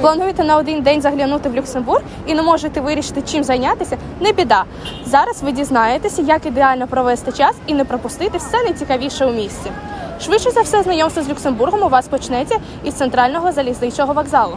Плануєте на один день заглянути в Люксембург і не можете вирішити, чим зайнятися? Не біда. Зараз ви дізнаєтеся, як ідеально провести час і не пропустити все найцікавіше у місті. Швидше за все, знайомство з Люксембургом у вас почнеться із центрального залізничного вокзалу.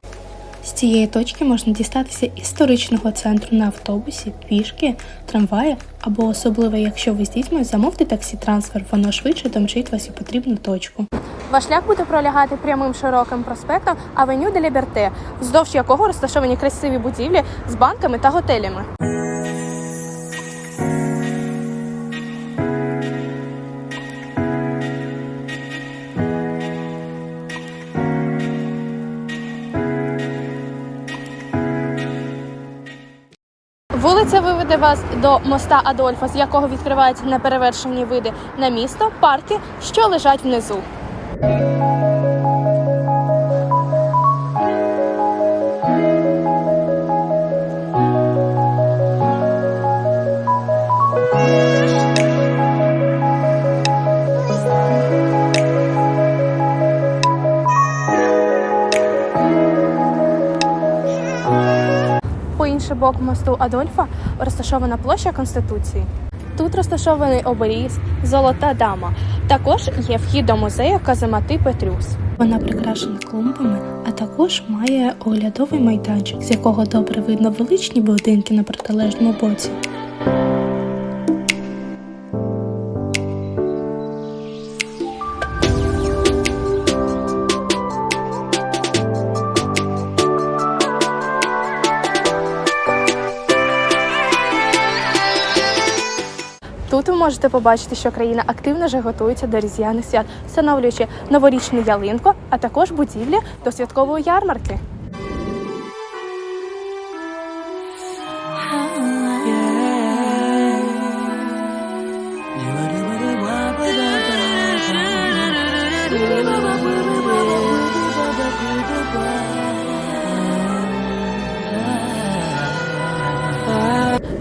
З цієї точки можна дістатися історичного центру на автобусі, пішки, трамваї або особливо, якщо ви з дітьми, замовте таксі трансфер, воно швидше домчить вас у потрібну точку. Ваш шлях буде пролягати прямим широким проспектом Авеню де Ліберте, вздовж якого розташовані красиві будівлі з банками та готелями. Вулиця виведе вас до моста Адольфа, з якого відкриваються неперевершені види на місто, парки, що лежать внизу. По інший бок мосту Адольфа розташована площа Конституції. Тут розташований обеліск Золота дама. Також є вхід до музею Каземати Петрюс. Вона прикрашена клумбами, а також має оглядовий майданчик, з якого добре видно величні будинки на протилежному боці. Тут ви можете побачити, що країна активно вже готується до різдвяних свят, встановлюючи новорічну ялинку, а також будівлі до святкової ярмарки.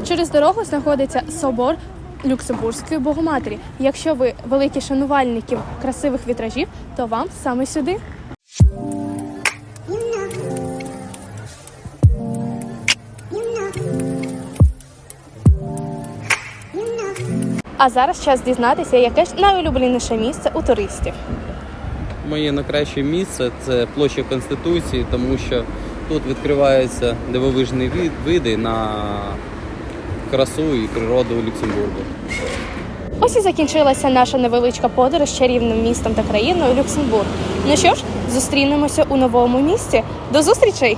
Через дорогу знаходиться собор Люксембурзької Богоматері. Якщо ви великі шанувальники красивих вітражів, то вам саме сюди. А зараз час дізнатися, яке ж найулюбленіше місце у туристів. Моє найкраще місце це площа Конституції, тому що тут відкриваються дивовижні вид- види на красу і природу Люксембургу. Ось і закінчилася наша невеличка подорож чарівним містом та країною Люксембург. Ну що ж, зустрінемося у новому місті. До зустрічей!